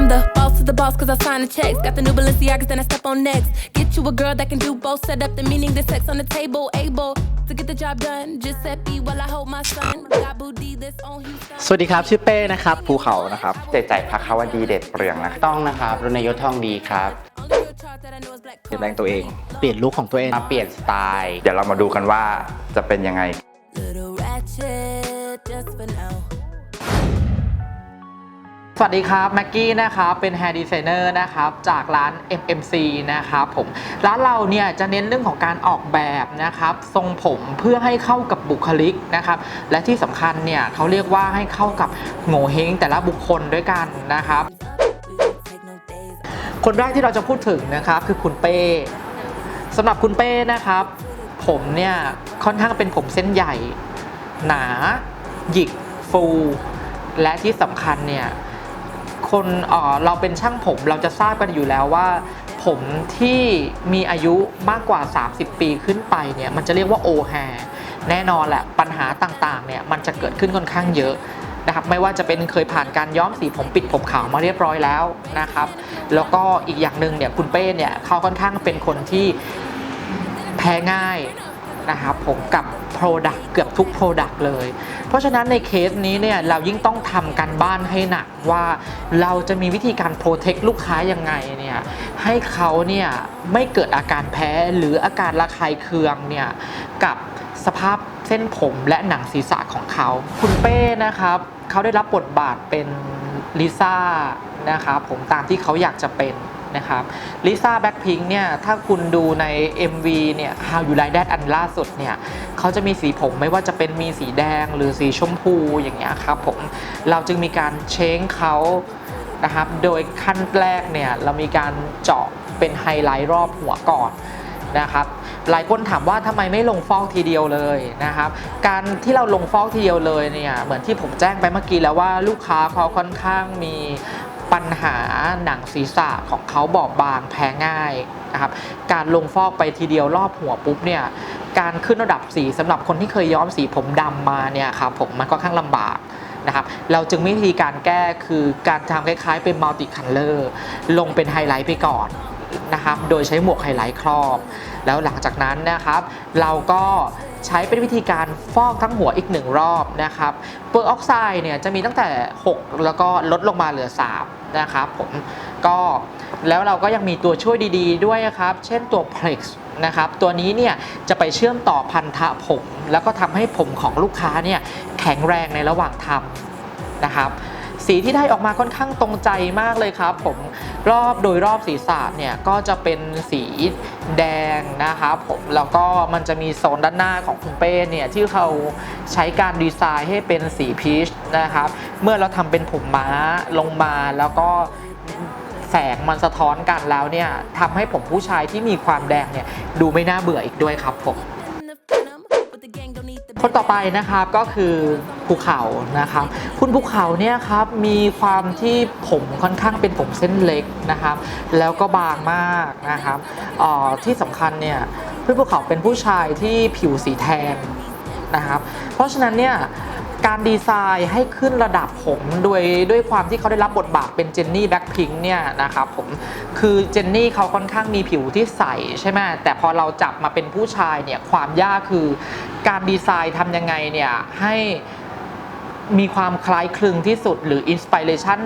I'm the boss of the boss cause I sign the checks. Got the new Balenciagas, then I step on next. Get you a girl that can do both. Set up the meaning, the sex on the table. Able to get the job done. Giuseppe while I hold my son. Got booty that's on Houston. สวัสดีครับ ชื่อเป้นะครับภูเขานะครับ เจใจพักควดีเด็ดเปลืองนะต้องนะครับรณยศทองดีครับ Only real chart that I know is black เปลี่ยนแปลงตัวเอง เปลี่ยนลุคของตัวเอง มาเปลี่ยนสไตล์ เดี๋ยวเรามาดูกันว่าจะเป็นยังไง สวัสดีครับแม็กกี้นะครับเป็น Hair Designer นะครับจากร้าน MMC นะครับผมร้านเราเนี่ยจะเน้นเรื่องของการออกแบบนะครับทรงผมเพื่อให้เข้ากับบุคลิกนะครับและที่สำคัญเนี่ยเขาเรียกว่าให้เข้ากับโงเฮงแต่ละบุคคลด้วยกันนะครับ คนแรกที่เราจะพูดถึงนะครับคือคุณเป้สำหรับคุณเป้นะครับ ผมเนี่ยค่อนข้างเป็นผมเส้นใหญ่ หนา หยิกฟู และที่สำคัญเนี่ย คนเเราเป็นช่างผมเราจะทราบกันอยู่แล้วว่า ผมที่มีอายุมากกว่า 30 ปีขึ้นไปเนี่ยมันจะเรียกว่าโอแฮแน่นอนแหละปัญหาต่างๆเนี่ยมันจะเกิดขึ้นค่อนข้างเยอะนะครับไม่ว่าจะเป็นเคยผ่านการย้อมสีผมปิดผมขาวมาเรียบร้อยแล้วนะครับ แล้วก็อีกอย่างหนึ่งเนี่ยคุณเป้เนี่ยเขาค่อนข้างเป็นคนที่แพ้ง่าย นะครับผมกับ Product เกือบทุก Product เลย เพราะฉะนั้นในเคสนี้เนี่ยเรายิ่งต้องทำการบ้านให้หนักว่าเราจะมีวิธีการโปรเทคลูกค้ายังไงเนี่ยให้เขาเนี่ยไม่เกิดอาการแพ้หรืออาการระคายเคืองเนี่ยกับสภาพเส้นผมและหนังศีรษะของเขา คุณเป้นะครับเขาได้รับบทบาทเป็นลิซ่านะครับผมตามที่เขาอยากจะเป็น นะครับลิซ่าแบ็คพิงเนี่ยถ้าคุณดูใน MV เนี่ย How You Like That อันล่าสุดเนี่ยเขาจะมีสีผมไม่ว่าจะเป็นมีสีแดงหรือสีชมพูอย่างเงี้ยครับผมเราจึงมีการเช้งเขานะครับโดยขั้นแรกเนี่ยเรามีการเจาะเป็นไฮไลท์รอบหัวก่อนนะครับหลายคนถามว่าทำไมไม่ลงฟอกทีเดียวเลยนะครับ การที่เราลงฟอกทีเดียวเลยเนี่ยเหมือนที่ผมแจ้งไปเมื่อกี้แล้วว่าลูกค้าเขาค่อนข้างมี ปัญหาหนังศีรษะของเขาบอบบางแพ้ง่ายนะครับการลงฟอกไปทีเดียวรอบหัวปุ๊บเนี่ยการขึ้นระดับสีสำหรับคนที่เคยย้อมสีผมดำมาเนี่ยครับผมมันค่อนข้างลำบากนะครับเราจึงมีวิธีการแก้คือการทำคล้ายๆ เป็นมัลติคัลเลอร์ลงเป็นไฮไลท์ไปก่อนนะครับโดยใช้หมวกไฮไลท์ครอบ แล้วหลังจากนั้นนะครับ เราก็ ใช้เป็นวิธีการฟอกทั้งหัวอีกหนึ่งรอบนะครับเปอร์ออกไซด์เนี่ยจะมีตั้งแต่ 6 แล้วก็ลดลงมาเหลือ 3 นะครับผมก็แล้วเราก็ยังมีตัวช่วยดีๆ ด้วยครับ เช่นตัว Plex นะครับตัวนี้เนี่ยจะไปเชื่อมต่อพันธะผม แล้วก็ทำให้ผมของลูกค้าเนี่ยแข็งแรงในระหว่างทำนะครับ สีที่ได้ออกมาค่อนข้างตรงใจมากเลยครับ ผมรอบโดยรอบศีรษะเนี่ยก็จะเป็นสีแดงนะครับผมแล้วก็มันจะมีโซนด้านหน้าของคุณเป้เนี่ยที่เขาใช้การดีไซน์ให้เป็นสีพีชนะครับเมื่อเราทำเป็นผมม้าลงมาแล้วก็แสงมันสะท้อนกันแล้วเนี่ยทำให้ผมผู้ชายที่มีความแดงเนี่ยดูไม่น่าเบื่ออีกด้วยครับผมคนต่อไปนะครับก็คือ ภูเขานะครับคุณภูเขาเนี่ยครับมีความที่ผมค่อนข้างเป็นผมเส้นเล็กนะครับ แล้วก็บางมากนะครับออที่สำคัญเนี่ยพี่ภูเขาเป็นผู้ชายที่ผิวสีแทนนะครับ เพราะฉะนั้นเนี่ยการดีไซน์ให้ขึ้นระดับผมโดยด้วยความที่เขาได้รับบทบาทเป็นเจนนี่แบ็คพิงค์เนี่ยนะครับผมคือเจนนี่เขาค่อนข้างมีผิวที่ใสใช่ไหมแต่พอเราจับมาเป็นผู้ชายเนี่ยความยากคือการดีไซน์ทำยังไงเนี่ยให้ มีความคล้ายคลึงที่สุดหรืออินสปิเรชัน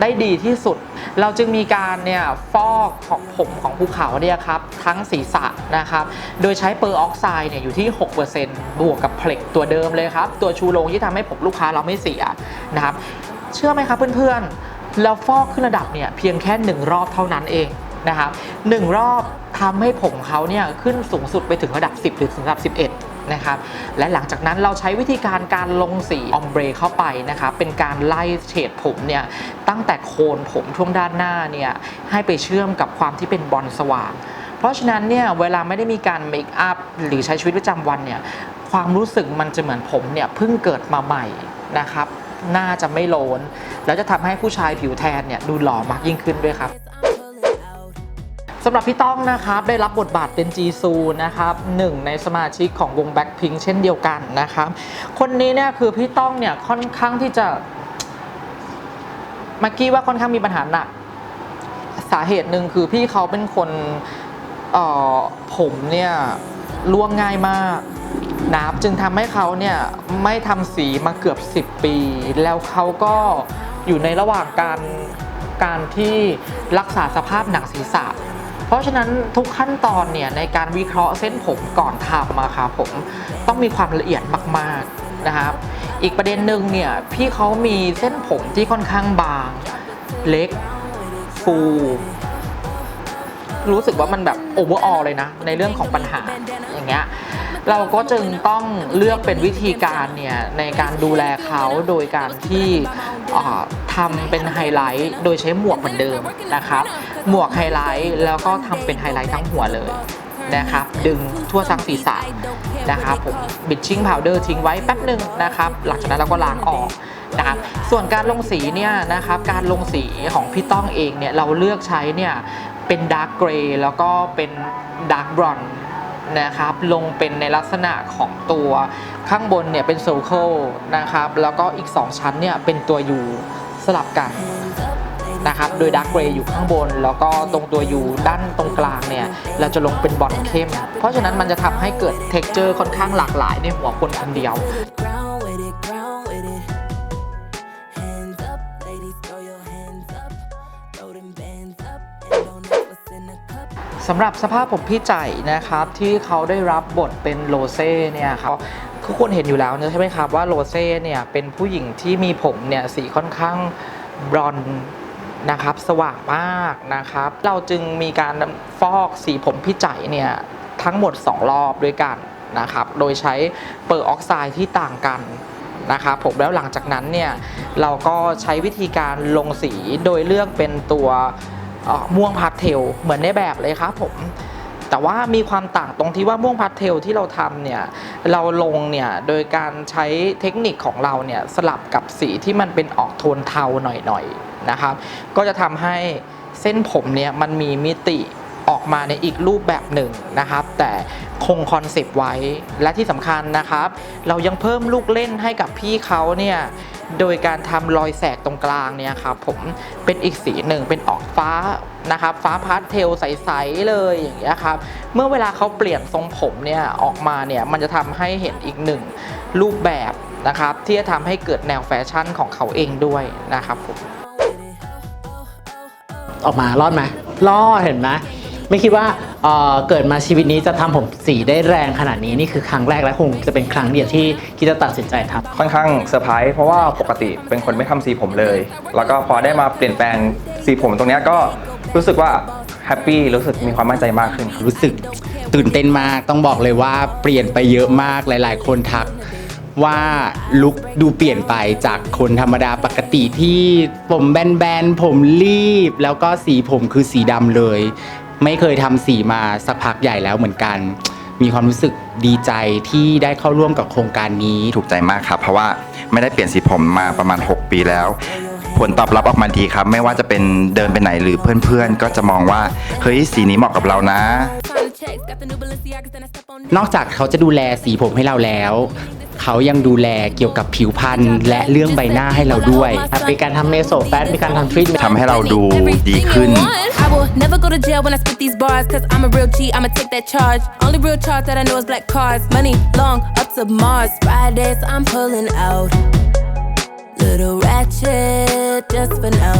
ได้ดีที่สุด เราจึงมีการเนี่ยฟอกของผมของภูเขาเนี่ยครับทั้งศีรษะนะครับ โดยใช้เปอร์ออกไซด์เนี่ยอยู่ที่ 6%บวกกับเพล็กตัวเดิมเลยครับ ตัวชูโรงที่ทำให้ผมลูกค้าเราไม่เสียนะครับ เชื่อไหมครับเพื่อนๆ เราฟอกขึ้นระดับเนี่ยเพียงแค่ 1 รอบเท่านั้นเองนะครับหนึ่งรอบทำให้ผมเขาเนี่ยขึ้นสูงสุดไปถึงระดับ 10 หรือถึงระดับ 11 นะครับ และหลังจากนั้นเราใช้วิธีการการลงสีออมเบรเข้าไปนะครับ เป็นการไล่เฉดผมเนี่ยตั้งแต่โคนผมช่วงด้านหน้าเนี่ยให้ไปเชื่อมกับความที่เป็นบอลสว่างเพราะฉะนั้นเนี่ยเวลาไม่ได้มีการเมคอัพหรือใช้ชีวิตประจำวันเนี่ยความรู้สึกมันจะเหมือนผมเนี่ยเพิ่งเกิดมาใหม่นะครับหน้าจะไม่โลน แล้วจะทำให้ผู้ชายผิวแทนเนี่ยดูหล่อมากยิ่งขึ้นด้วยครับ สำหรับพี่ต้องนะครับได้รับบทบาทเป็นจีซูนะครับหนึ่งในสมาชิกของวง Blackpink เช่นเดียวกันนะครับคนนี้เนี่ยคือพี่ต้องเนี่ยค่อนข้างที่จะมากกี้ว่าค่อนข้างมีปัญหาหนัก สาเหตุหนึ่งคือพี่เขาเป็นคนเอ่อผมเนี่ยร่วงง่ายมากนับจึงทำให้เขาเนี่ยไม่ทำสีมาเกือบ 10 ปี แล้วเขาก็อยู่ในระหว่างการการที่รักษาสภาพหนังศีรษะ เพราะฉะนั้นทุกขั้นตอนเนี่ยในการวิเคราะห์เส้นผมก่อนทำอะครับผมต้องมีความละเอียดมากๆนะครับ อีกประเด็นหนึ่งเนี่ยพี่เขามีเส้นผมที่ค่อนข้างบาง เล็ก ฟู รู้สึกว่ามันแบบโอเวอร์ออลเลยนะ ในเรื่องของปัญหาอย่างเงี้ยเราก็จึงต้องเลือกเป็นวิธีการเนี่ยในการดูแลเขาโดยการที่ อ่าทำเป็นไฮไลท์โดยใช้หมวกเหมือนเดิมนะครับ หมวกไฮไลท์แล้วก็ทำเป็นไฮไลท์ทั้งหัวเลยนะครับ ดึงทั่วทั้งศีรษะนะครับผมบิดชิ่งพาวเดอร์ทิ้งไว้แป๊บหนึ่งนะครับ หลังจากนั้นเราก็ล้างออกนะครับส่วนการลงสีเนี่ยนะครับการลงสีของพี่ต้องเองเนี่ยเราเลือกใช้เนี่ยเป็นดาร์กเกรย์แล้วก็เป็นดาร์กบรอนนะครับลงเป็นในลักษณะของตัวข้างบนเนี่ยเป็นโซเคิลนะครับแล้วก็อีก 2 ชั้นเนี่ยเป็นตัว U สลับกันนะครับ โดยดาร์กเกรย์อยู่ข้างบน แล้วก็ตรงตัว U ด้านตรงกลางเนี่ย เราจะลงเป็นบอลเข้ม เพราะฉะนั้นมันจะทำให้เกิดเท็กเจอร์ค่อนข้างหลากหลายในหัวคนคนเดียว สำหรับสภาพผมพี่ใจนะครับ ที่เขาได้รับบทเป็นโรเซ่เนี่ยครับ ทุกคนเห็นอยู่แล้วใช่ไหมครับว่าโรเซ่เนี่ยเป็นผู้หญิงที่มีผมเนี่ยสีค่อนข้างบรอนนะครับสว่างมากนะครับ เราจึงมีการฟอกสีผมพี่ใจเนี่ยทั้งหมด 2 รอบด้วยกันนะครับ โดยใช้เปอร์ออกไซด์ที่ต่างกันนะครับผมแล้วหลังจากนั้นเนี่ยเราก็ใช้วิธีการลงสีโดยเลือกเป็นตัวม่วงพาสเทลเหมือนในแบบเลยครับผม แต่ว่ามีความต่างตรงที่ว่าม่วงพาสเทลที่เราทำเนี่ยเราลงเนี่ยโดยการใช้เทคนิคของเราเนี่ยสลับกับสีที่มันเป็นออกโทนเทาหน่อยๆนะครับ ก็จะทำให้เส้นผมเนี่ยมันมีมิติ ออกมาในอีกรูปแบบหนึ่งนะครับ แต่คงคอนเซปต์ไว้และที่สำคัญนะครับ เรายังเพิ่มลูกเล่นให้กับพี่เขาเนี่ยโดยการทำรอยแสกตรงกลางเนี่ยครับผมเป็นอีกสีหนึ่งเป็นออกฟ้านะครับ ฟ้าพาสเทลใสๆเลยอย่างเงี้ยครับเมื่อเวลาเขาเปลี่ยนทรงผมเนี่ยออกมาเนี่ยมันจะทำให้เห็นอีกหนึ่งรูปแบบนะครับ ที่จะทำให้เกิดแนวแฟชั่นของเขาเองด้วยนะครับผมออกมารอดไหมรอดเห็นไหม ไม่คิดว่าเอ่อเกิดมาชีวิตนี้จะทำผมสีได้แรงขนาดนี้นี่คือครั้งแรกและคงจะเป็นครั้งเดียวที่คิดจะตัดสินใจทำ ค่อนข้างเซอร์ไพรส์เพราะว่าปกติเป็นคนไม่ทำสีผมเลย แล้วก็พอได้มาเปลี่ยนแปลงสีผมตรงเนี้ยก็รู้สึกว่าแฮปปี้รู้สึกมีความมั่นใจมากขึ้นครับรู้สึกตื่นเต้นมากต้องบอกเลยว่าเปลี่ยนไปเยอะมากหลาย ๆ คนทักว่าลุคดูเปลี่ยนไปจากคนธรรมดาปกติที่ผมแบนๆผมรีบ แล้วก็สีผมคือสีดำเลย ไม่เคยทำสีมาสักพักใหญ่แล้วเหมือนกัน มีความรู้สึกดีใจที่ได้เข้าร่วมกับโครงการนี้ ถูกใจมากครับ เพราะว่าไม่ได้เปลี่ยนสีผมมาประมาณ 6 ปีแล้ว ผลตอบรับออกมาดีครับ ไม่ว่าจะเป็นเดินไปไหนหรือเพื่อนๆ ก็จะมองว่าเฮ้ยสีนี้เหมาะกับเรานะ Sign the checks, got the new Balenciagas, then I step on นอกจากเขาจะดูแลสีผมให้เราแล้ว เขายังดูแลเกี่ยวกับผิวพรรณและเรื่องใบหน้าให้เราด้วยครับมีการทำเมโซแฟตมีการทำทรีทเมนต์ทำให้เราดูดีขึ้น I will never go to jail when I spit these bars, cause I'm a real G, I'ma take that charge. Only real charge that I know is black cars. Money long up to Mars. Fridays, I'm pulling out. Little ratchet, just for now.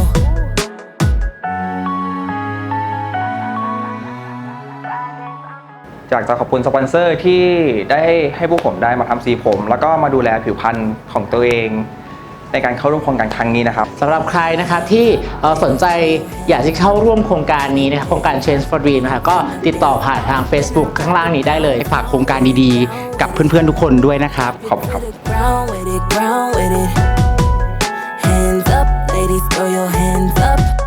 อยากจะขอบคุณสปอนเซอร์ที่ได้ให้พวกผมได้มาทำสีผม แล้วก็มาดูแลผิวพรรณของตัวเอง ในการเข้าร่วมโครงการครั้งนี้นะครับ สำหรับใครนะครับที่เอ่อสนใจอยากจะเข้าร่วมโครงการนี้นะครับโครงการ Change for Dream นะครับก็ติดต่อผ่านทาง Facebook ข้างล่างนี้ได้เลย ฝากโครงการดีๆ กับเพื่อนๆทุกคนด้วยนะครับ ขอบคุณครับ Ground with it, ground with it. Hands up, ladies, throw your hands up.